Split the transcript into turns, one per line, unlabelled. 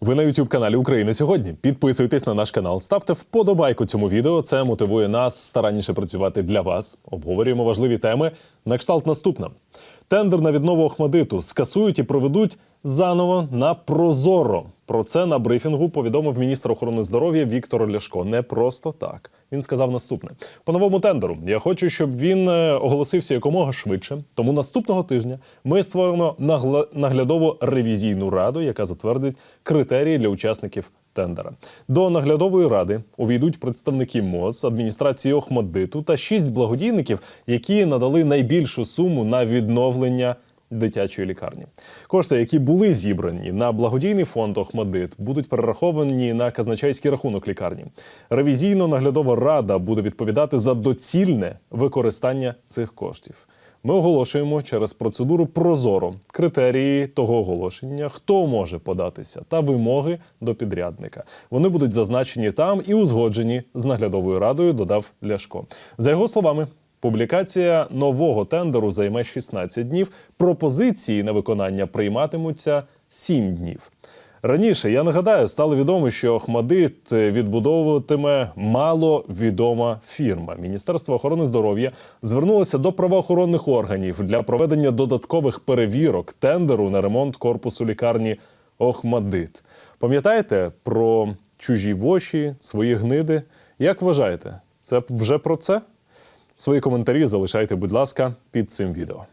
Ви на youtube каналі України сьогодні. Підписуйтесь на наш канал, ставте вподобайку цьому відео. Це мотивує нас старанніше працювати для вас. Обговорюємо важливі теми. На кшталт наступна. Тендер на віднову Охмадиту скасують і проведуть заново на Прозоро. Про це на брифінгу повідомив міністр охорони здоров'я Віктор Ляшко. Не просто так. Він сказав наступне: по новому тендеру. Я хочу, щоб він е, оголосився якомога швидше. Тому наступного тижня ми створимо наглядову ревізійну раду, яка затвердить критерії для учасників тендера. До наглядової ради увійдуть представники МОЗ, адміністрації Охмаддиту та шість благодійників, які надали найбільшу суму на відновлення. Дитячої лікарні кошти, які були зібрані на благодійний фонд Охмадит, будуть перераховані на казначейський рахунок лікарні. Ревізійно-наглядова рада буде відповідати за доцільне використання цих коштів. Ми оголошуємо через процедуру Прозоро критерії того оголошення, хто може податися, та вимоги до підрядника. Вони будуть зазначені там і узгоджені з наглядовою радою. Додав Ляшко. За його словами. Публікація нового тендеру займе 16 днів. Пропозиції на виконання прийматимуться 7 днів. Раніше я нагадаю, стало відомо, що Охмадит відбудовуватиме маловідома фірма. Міністерство охорони здоров'я звернулося до правоохоронних органів для проведення додаткових перевірок тендеру на ремонт корпусу лікарні Охмадит. Пам'ятаєте про чужі воші, свої гниди? Як вважаєте, це вже про це? Свої коментарі залишайте, будь ласка, під цим відео.